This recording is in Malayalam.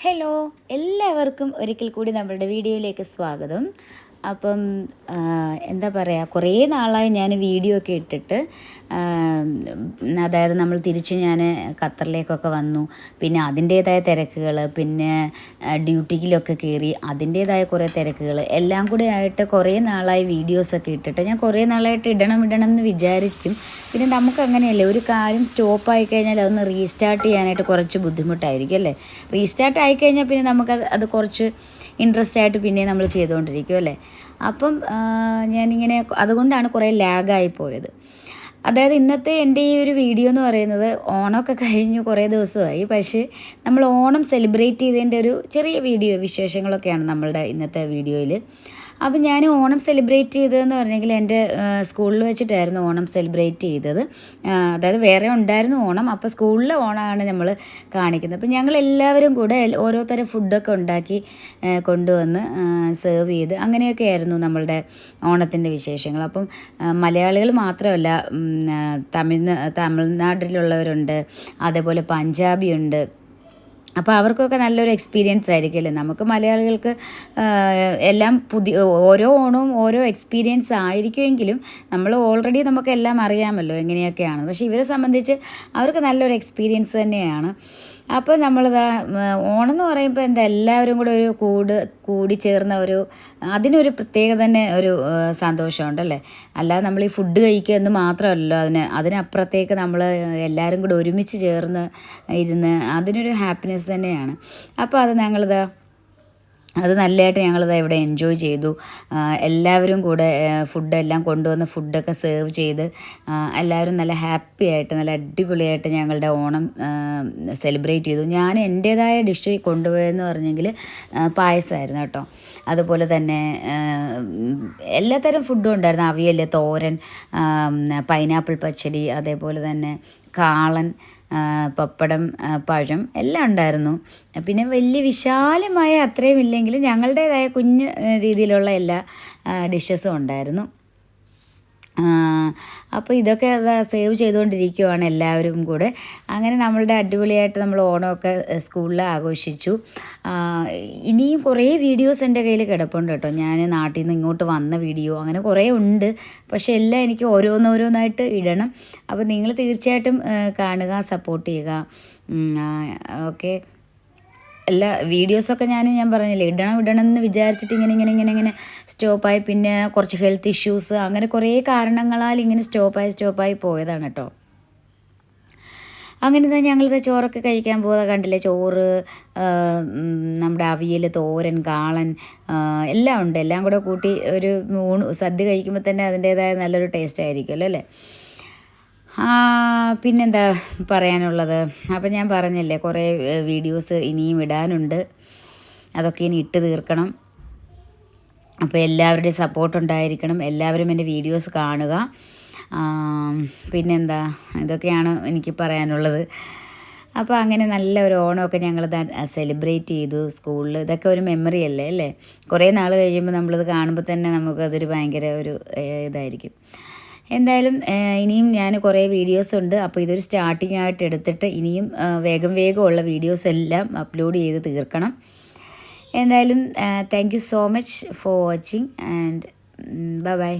ഹലോ എല്ലാവർക്കും ഒരിക്കൽ കൂടി നമ്മളുടെ വീഡിയോയിലേക്ക് സ്വാഗതം. അപ്പം എന്താ പറയുക കുറേ നാളായി ഞാൻ വീഡിയോ ഒക്കെ ഇട്ടിട്ട് അതായത് നമ്മൾ തിരിച്ച് ഞാൻ ഖത്തറിലേക്കൊക്കെ വന്നു. പിന്നെ അതിന്റേതായ തിരക്കുകൾ പിന്നെ ഡ്യൂട്ടിക്കിലൊക്കെ കയറി അതിന്റേതായ കുറേ തിരക്കുകൾ. എല്ലാം കൂടെ ആയിട്ട് കുറേ നാളായി വീഡിയോസൊക്കെ ഇട്ടിട്ട് ഞാൻ കുറേ നാളായിട്ട് ഇടണം ഇടണം എന്ന് വിചാരിക്കും. പിന്നെ നമുക്ക് അങ്ങനെയല്ലേ ഒരു കാര്യം സ്റ്റോപ്പ് ആയി കഴിഞ്ഞാൽ അതൊന്ന് റീസ്റ്റാർട്ട് ചെയ്യാനായിട്ട് കുറച്ച് ബുദ്ധിമുട്ടായിരിക്കും അല്ലേ? റീസ്റ്റാർട്ട് ആയി കഴിഞ്ഞാൽ പിന്നെ നമുക്ക് അത് കുറച്ച് ഇൻട്രസ്റ്റ് ആയിട്ട് പിന്നെ നമ്മൾ ചെയ്തുകൊണ്ടിരിക്കും അല്ലേ? അപ്പം ഞാനിങ്ങനെ അതുകൊണ്ടാണ് കുറേ ലാഗായി പോയത്. അതായത് ഇന്നത്തെ എന്റെ ഈ ഒരു വീഡിയോ എന്ന് പറയുന്നത് ഓണമൊക്കെ കഴിഞ്ഞു കുറേ ദിവസമായി. പക്ഷേ നമ്മൾ ഓണം സെലിബ്രേറ്റ് ചെയ്തതിന്റെ ഒരു ചെറിയ വീഡിയോ വിശേഷങ്ങളൊക്കെയാണ് നമ്മളുടെ ഇന്നത്തെ വീഡിയോയിൽ. അപ്പം ഞാൻ ഓണം സെലിബ്രേറ്റ് ചെയ്തതെന്ന് പറഞ്ഞെങ്കിൽ എന്റെ സ്കൂളിൽ വെച്ചിട്ടായിരുന്നു ഓണം സെലിബ്രേറ്റ് ചെയ്തത്. അതായത് വേറെ ഉണ്ടായിരുന്നു ഓണം. അപ്പോൾ സ്കൂളിലെ ഓണമാണ് നമ്മൾ കാണിക്കുന്നത്. അപ്പോൾ ഞങ്ങൾ എല്ലാവരും കൂടെ ഓരോ തരം ഫുഡൊക്കെ ഉണ്ടാക്കി കൊണ്ടുവന്ന് സെർവ് ചെയ്ത് അങ്ങനെയൊക്കെ ആയിരുന്നു നമ്മളുടെ ഓണത്തിന്റെ വിശേഷങ്ങൾ. അപ്പം മലയാളികൾ മാത്രമല്ല തമിഴ് തമിഴ്നാട്ടിലുള്ളവരുണ്ട്. അതേപോലെ പഞ്ചാബി ഉണ്ട് അപ്പോൾ അവർക്കൊക്കെ നല്ലൊരു എക്സ്പീരിയൻസ് ആയിരിക്കില്ലേ നമുക്ക് മലയാളികൾക്ക് എല്ലാം പുതിയ ഓരോ ഓണവും ഓരോ എക്സ്പീരിയൻസ് ആയിരിക്കുമെങ്കിലും നമ്മൾ ഓൾറെഡി നമുക്കെല്ലാം അറിയാമല്ലോ എങ്ങനെയൊക്കെയാണ് പക്ഷേ ഇവരെ സംബന്ധിച്ച് അവർക്ക് നല്ലൊരു എക്സ്പീരിയൻസ് തന്നെയാണ്. അപ്പോൾ നമ്മൾ ഓണം എന്ന് പറയുമ്പോൾ എന്താ എല്ലാവരും കൂടെ ഒരു കൂട് കൂടി ചേർന്ന ഒരു അതിനൊരു പ്രത്യേക തന്നെ ഒരു സന്തോഷമുണ്ടല്ലേ? അല്ലാതെ നമ്മൾ ഈ ഫുഡ് കഴിക്കുക എന്ന് മാത്രമല്ലോ അതിന് അതിനപ്പുറത്തേക്ക് നമ്മൾ എല്ലാവരും കൂടെ ഒരുമിച്ച് ചേർന്ന് ഇരുന്ന് അതിനൊരു ഹാപ്പിനെസ് തന്നെയാണ്. അപ്പോൾ അത് ഞങ്ങളിതാ അത് നല്ലതായിട്ട് ഞങ്ങളിത് ഇവിടെ എൻജോയ് ചെയ്തു. എല്ലാവരും കൂടെ ഫുഡെല്ലാം കൊണ്ടുവന്ന് ഫുഡൊക്കെ സെർവ് ചെയ്ത് എല്ലാവരും നല്ല ഹാപ്പി ആയിട്ട് നല്ല അടിപൊളിയായിട്ട് ഞങ്ങളുടെ ഓണം സെലിബ്രേറ്റ് ചെയ്തു. ഞാൻ എന്റേതായ ഡിഷ് കൊണ്ടുപോയെന്ന് പറഞ്ഞെങ്കിൽ പായസമായിരുന്നു കേട്ടോ. അതുപോലെ തന്നെ എല്ലാത്തരം ഫുഡും ഉണ്ടായിരുന്നു. അവിയൽ തോരൻ പൈനാപ്പിൾ പച്ചടി അതേപോലെ തന്നെ കാളൻ പപ്പടം പഴം എല്ലാം ഉണ്ടായിരുന്നു. പിന്നെ വലിയ വിശാലമായ അത്രയും ഇല്ലെങ്കിലും ഞങ്ങളുടേതായ കുഞ്ഞ് രീതിയിലുള്ള എല്ലാ ഡിഷസും ഉണ്ടായിരുന്നു. അപ്പോൾ ഇതൊക്കെ സേവ് ചെയ്തുകൊണ്ടിരിക്കുവാണ് എല്ലാവരും കൂടെ. അങ്ങനെ നമ്മളുടെ അടിപൊളിയായിട്ട് നമ്മൾ ഓണമൊക്കെ സ്കൂളിൽ ആഘോഷിച്ചു. ഇനിയും കുറേ വീഡിയോസ് എന്റെ കയ്യിൽ കിടപ്പുണ്ട് കേട്ടോ. ഞാൻ നാട്ടിൽ നിന്ന് ഇങ്ങോട്ട് വന്ന വീഡിയോ അങ്ങനെ കുറേ ഉണ്ട്. പക്ഷേ എല്ലാം എനിക്ക് ഓരോന്നോരോന്നായിട്ട് ഇടണം. അപ്പോൾ നിങ്ങൾ തീർച്ചയായിട്ടും കാണുക സപ്പോർട്ട് ചെയ്യുക. ഓക്കെ. എല്ലാ വീഡിയോസൊക്കെ ഞാൻ ഞാൻ പറഞ്ഞില്ലേ ഇടണം ഇടണം എന്ന് വിചാരിച്ചിട്ട് ഇങ്ങനെ ഇങ്ങനെ ഇങ്ങനെ ഇങ്ങനെ സ്റ്റോപ്പായി പിന്നെ കുറച്ച് ഹെൽത്ത് ഇഷ്യൂസ് അങ്ങനെ കുറേ കാരണങ്ങളാൽ ഇങ്ങനെ സ്റ്റോപ്പായി സ്റ്റോപ്പായി പോയതാണ് കേട്ടോ. അങ്ങനെ തന്നെ ഞങ്ങളിത് ചോറൊക്കെ കഴിക്കാൻ പോകുക കണ്ടില്ലേ ചോറ് നമ്മുടെ അവിയൽ തോരൻ കാളൻ എല്ലാം ഉണ്ട്. എല്ലാം കൂടെ കൂട്ടി ഒരു ഊണ് സദ്യ കഴിക്കുമ്പോൾ തന്നെ അതിന്റേതായ നല്ലൊരു ടേസ്റ്റ് ആയിരിക്കുമല്ലോ അല്ലേ? പിന്നെന്താ പറയാനുള്ളത്? അപ്പം ഞാൻ പറഞ്ഞില്ലേ കുറേ വീഡിയോസ് ഇനിയും ഇടാനുണ്ട്. അതൊക്കെ ഇനി ഇട്ട് തീർക്കണം. അപ്പോൾ എല്ലാവരുടെയും സപ്പോർട്ട് ഉണ്ടായിരിക്കണം. എല്ലാവരും എന്റെ വീഡിയോസ് കാണുക. പിന്നെന്താ ഇതൊക്കെയാണ് എനിക്ക് പറയാനുള്ളത്. അപ്പോൾ അങ്ങനെ നല്ല ഒരു ഓണമൊക്കെ ഞങ്ങൾ സെലിബ്രേറ്റ് ചെയ്തു സ്കൂളിൽ ഇതൊക്കെ ഒരു മെമ്മറി അല്ലേ അല്ലേ? കുറേ നാൾ കഴിയുമ്പോൾ നമ്മളിത് കാണുമ്പോൾ തന്നെ നമുക്കതൊരു ഭയങ്കര ഒരു ഇതായിരിക്കും. എന്തായാലും ഇനിയും ഞാൻ കുറേ വീഡിയോസ് ഉണ്ട്. അപ്പോൾ ഇതൊരു സ്റ്റാർട്ടിംഗ് ആയിട്ട് എടുത്തിട്ട് ഇനിയും വേഗം വേഗം വേഗമുള്ള വീഡിയോസ് എല്ലാം അപ്ലോഡ് ചെയ്ത് തീർക്കണം. എന്തായാലും thank you so much for watching and bye bye